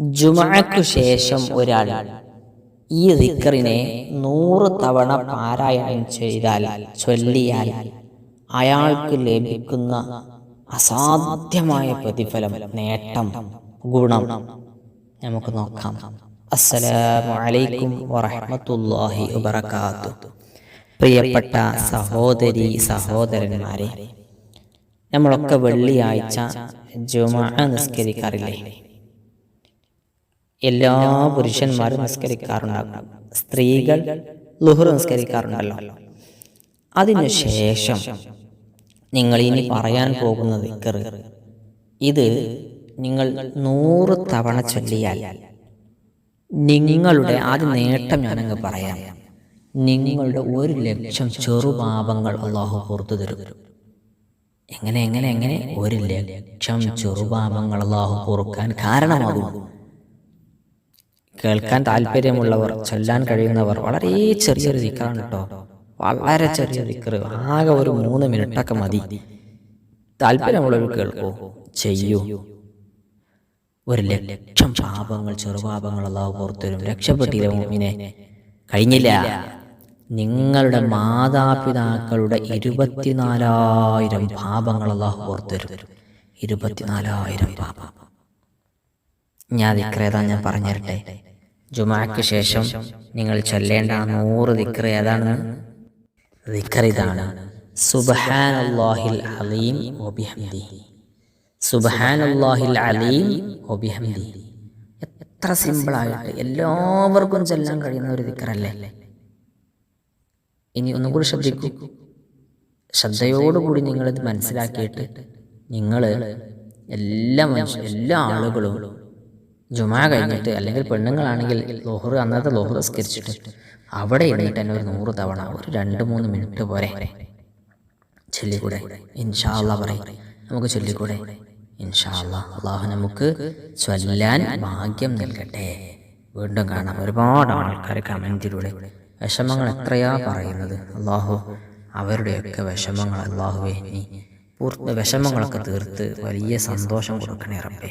ജുമഅക്കു ശേഷം ഒരാൾ ഈ ദിക്കറിനെ നൂറ് തവണ പാരായണം ചെയ്താൽ ചൊല്ലിയാൽ അയാൾക്ക് ലഭിക്കുന്ന അസാധ്യമായ പ്രതിഫലം നേട്ടം ഗുണം നമുക്ക് നോക്കാം. അസ്സലാമു അലൈക്കും വറഹ്മത്തുള്ളാഹി വബറകാതുഹു. പ്രിയപ്പെട്ട സഹോദരി സഹോദരന്മാരെ നമ്മളൊക്കെ വെള്ളിയാഴ്ച ജുമാ നിസ്കരിക്കാറില്ലേ? എല്ലാ പുരുഷന്മാരും നിസ്കരിക്കാറുണ്ടാകും. സ്ത്രീകൾ ലുഹർ നിസ്കരിക്കാറുണ്ടല്ലോ. അതിനുശേഷം നിങ്ങൾ ഇനി പറയാൻ പോകുന്നത് ദിക്കർ ഇത് നിങ്ങൾ നൂറ് തവണ ചൊല്ലിയാൽ നിങ്ങളുടെ ആദ്യ നേട്ടം ഞാനങ്ങ് പറയാം. നിങ്ങളുടെ ഒരു ലക്ഷം ചെറുപാപങ്ങൾ അള്ളാഹു പുറത്തു തരും. എങ്ങനെ എങ്ങനെ എങ്ങനെ? ഒരു ലക്ഷം ചെറുപാപങ്ങൾ അള്ളാഹു പൊറുക്കാൻ കാരണമാകും. കേൾക്കാൻ താല്പര്യമുള്ളവർ ചൊല്ലാൻ കഴിയുന്നവർ വളരെ ചെറിയൊരു ദിക്കറാണ് കേട്ടോ. വളരെ ചെറിയ ദിക്കറ് ആകെ ഒരു മൂന്ന് മിനിറ്റൊക്കെ മതി. താല്പര്യമുള്ളവർ കേൾക്കൂ. ചെയ്യൂ. ഒരു ലക്ഷം പാപങ്ങൾ ചെറുപാപങ്ങൾ അള്ളാഹു പുറത്തുവരും രക്ഷപ്പെട്ടില്ല കഴിഞ്ഞില്ല. നിങ്ങളുടെ മാതാപിതാക്കളുടെ ഇരുപത്തിനാലായിരം പാപങ്ങൾ പുറത്തുവരും ഇരുപത്തിനാലായിരം പാപം. ഞാൻ ദിക്രേത ഞാൻ പറഞ്ഞിരട്ടെ. ജുമാക്ക് ശേഷം നിങ്ങൾ ചൊല്ലേണ്ട ആ നൂറ് ദിക്ര ഏതാണ്? ദിക്ർ ഇതാണ് സുബ്ഹാനല്ലാഹിൽ അലീം സുബ്ഹാനല്ലാഹിൽ അലീം. എത്ര സിമ്പിളായിട്ട് എല്ലാവർക്കും ചെല്ലാൻ കഴിയുന്ന ഒരു ദിക്റല്ലേ ഇനി ഒന്നും കൂടി ശ്രദ്ധിക്കൂ. ശ്രദ്ധയോടുകൂടി നിങ്ങളിത് മനസ്സിലാക്കിയിട്ട് നിങ്ങൾ എല്ലാ മനുഷ്യ എല്ലാ ആളുകളും ജുമാ കഴിഞ്ഞിട്ട് അല്ലെങ്കിൽ പെണ്ണുങ്ങളാണെങ്കിൽ ലോഹർ അന്നത്തെ ലോഹർ സംസ്കരിച്ചിട്ട് അവിടെ ഇരുന്നിട്ട് തന്നെ ഒരു നൂറ് തവണ ഒരു രണ്ട് മൂന്ന് മിനിറ്റ് പോരെ. ചൊല്ലിക്കൂടെ? ഇൻഷാല്ല പറയും. നമുക്ക് ചൊല്ലിക്കൂടെ? ഇൻഷാല്ല അള്ളാഹു നമുക്ക് ചൊല്ലാൻ ഭാഗ്യം നൽകട്ടെ. വീണ്ടും കാണാം. ഒരുപാട് ആൾക്കാർ കമന്റിലൂടെ വിഷമങ്ങൾ എത്രയാ പറയുന്നത്. അള്ളാഹു അവരുടെയൊക്കെ വിഷമങ്ങൾ അള്ളാഹുവേ നീ പൂർണ വിഷമങ്ങളൊക്കെ തീർത്ത് വലിയ സന്തോഷം കൊടുക്കണേ റബ്ബേ.